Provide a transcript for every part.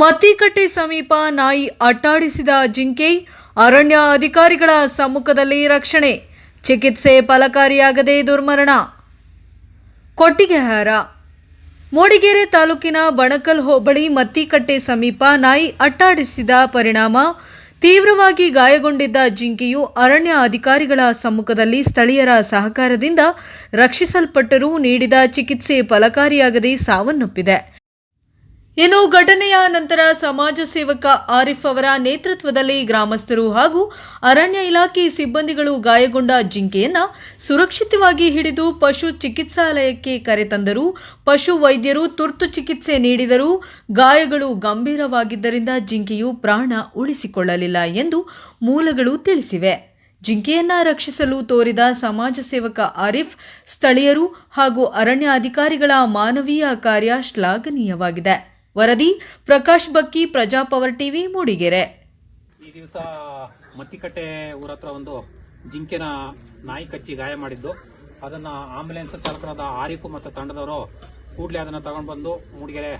ಮತ್ತಿಕಟ್ಟೆ ಸಮೀಪ ನಾಯಿ ಅಟ್ಟಾಡಿಸಿದ ಜಿಂಕೆ ಅರಣ್ಯ ಅಧಿಕಾರಿಗಳ ಸಮ್ಮುಖದಲ್ಲಿ ರಕ್ಷಣೆ. ಚಿಕಿತ್ಸೆ ಫಲಕಾರಿಯಾಗದೆ ದುರ್ಮರಣ. ಕೊಟ್ಟಿಗೆಹಾರ. ಮೂಡಿಗೆರೆ ತಾಲೂಕಿನ ಬಣಕಲ್ ಹೋಬಳಿ ಮತ್ತಿಕಟ್ಟೆ ಸಮೀಪ ನಾಯಿ ಅಟ್ಟಾಡಿಸಿದ ಪರಿಣಾಮ ತೀವ್ರವಾಗಿ ಗಾಯಗೊಂಡಿದ್ದ ಜಿಂಕೆಯು ಅರಣ್ಯ ಅಧಿಕಾರಿಗಳ ಸಮ್ಮುಖದಲ್ಲಿ ಸ್ಥಳೀಯರ ಸಹಕಾರದಿಂದ ರಕ್ಷಿಸಲ್ಪಟ್ಟರೂ ನೀಡಿದ ಚಿಕಿತ್ಸೆ ಫಲಕಾರಿಯಾಗದೆ ಸಾವನ್ನಪ್ಪಿದೆ. ಇನ್ನು ಘಟನೆಯ ನಂತರ ಸಮಾಜ ಸೇವಕ ಆರಿಫ್ ಅವರ ನೇತೃತ್ವದಲ್ಲಿ ಗ್ರಾಮಸ್ಥರು ಹಾಗೂ ಅರಣ್ಯ ಇಲಾಖೆ ಸಿಬ್ಬಂದಿಗಳು ಗಾಯಗೊಂಡ ಜಿಂಕೆಯನ್ನು ಸುರಕ್ಷಿತವಾಗಿ ಹಿಡಿದು ಪಶು ಚಿಕಿತ್ಸಾಲಯಕ್ಕೆ ಕರೆತಂದರು. ಪಶು ವೈದ್ಯರು ತುರ್ತು ಚಿಕಿತ್ಸೆ ನೀಡಿದರೂ ಗಾಯಗಳು ಗಂಭೀರವಾಗಿದ್ದರಿಂದ ಜಿಂಕೆಯು ಪ್ರಾಣ ಉಳಿಸಿಕೊಳ್ಳಲಿಲ್ಲ ಎಂದು ಮೂಲಗಳು ತಿಳಿಸಿವೆ. ಜಿಂಕೆಯನ್ನ ರಕ್ಷಿಸಲು ತೋರಿದ ಸಮಾಜ ಸೇವಕ ಆರಿಫ್, ಸ್ಥಳೀಯರು ಹಾಗೂ ಅರಣ್ಯ ಅಧಿಕಾರಿಗಳ ಮಾನವೀಯ ಕಾರ್ಯ ಶ್ಲಾಘನೀಯವಾಗಿದೆ. ವರದಿ, ಪ್ರಕಾಶ್ ಬಕ್ಕಿ ಪ್ರಜಾಪವರ್ ಟಿವಿ, ಮೂಡಿಗೆರೆ. ಈ ದಿವಸ ಮತ್ತಿಕಟ್ಟೆ ಊರ ಹತ್ರ ಒಂದು ಜಿಂಕೆನ ನಾಯಿ ಕಚ್ಚಿ ಗಾಯ ಮಾಡಿದ್ದು. ಅದನ್ನ ಆಂಬುಲೆನ್ಸ್ ಚಾಲಕರಾದ ಆರಿಫ್ ಮತ್ತು ತಂಡದವರು ಕೂಡಲೇ ಅದನ್ನ ತಗೊಂಡು ಬಂದು ಮೂಡಿಗೆರೆ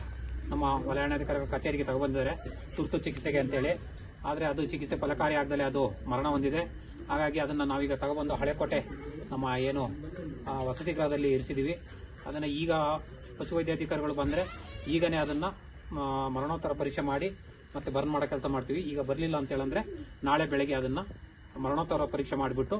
ನಮ್ಮ ವಲಯಾಣಾಧಿಕಾರಿಗಳ ಕಚೇರಿಗೆ ತಗೊಂಡ್ಬಂದಿದ್ದಾರೆ ತುರ್ತು ಚಿಕಿತ್ಸೆಗೆ ಅಂತೇಳಿ. ಆದರೆ ಅದು ಚಿಕಿತ್ಸೆ ಫಲಕಾರಿ ಆಗದಲ್ಲೇ ಅದು ಮರಣ ಹೊಂದಿದೆ. ಹಾಗಾಗಿ ಅದನ್ನು ನಾವೀಗ ತಗೊಬಂದು ಹಳೆಕೋಟೆ ನಮ್ಮ ಏನು ವಸತಿ ಗೃಹದಲ್ಲಿ ಇರಿಸಿದ್ದೀವಿ ಅದನ್ನು ಈಗ ಪಶುವೈದ್ಯಾಧಿಕಾರಿಗಳು ಬಂದರೆ ಈಗನೇ ಅದನ್ನು ಮರಣೋತ್ತರ ಪರೀಕ್ಷೆ ಮಾಡಿ ಮತ್ತೆ ಬರ್ನ್ ಮಾಡೋ ಕೆಲಸ ಮಾಡ್ತೀವಿ. ಈಗ ಬರಲಿಲ್ಲ ಅಂತ ಹೇಳಂದ್ರೆ ನಾಳೆ ಬೆಳಗ್ಗೆ ಅದನ್ನು ಮರಣೋತ್ತರ ಪರೀಕ್ಷೆ ಮಾಡಿಬಿಟ್ಟು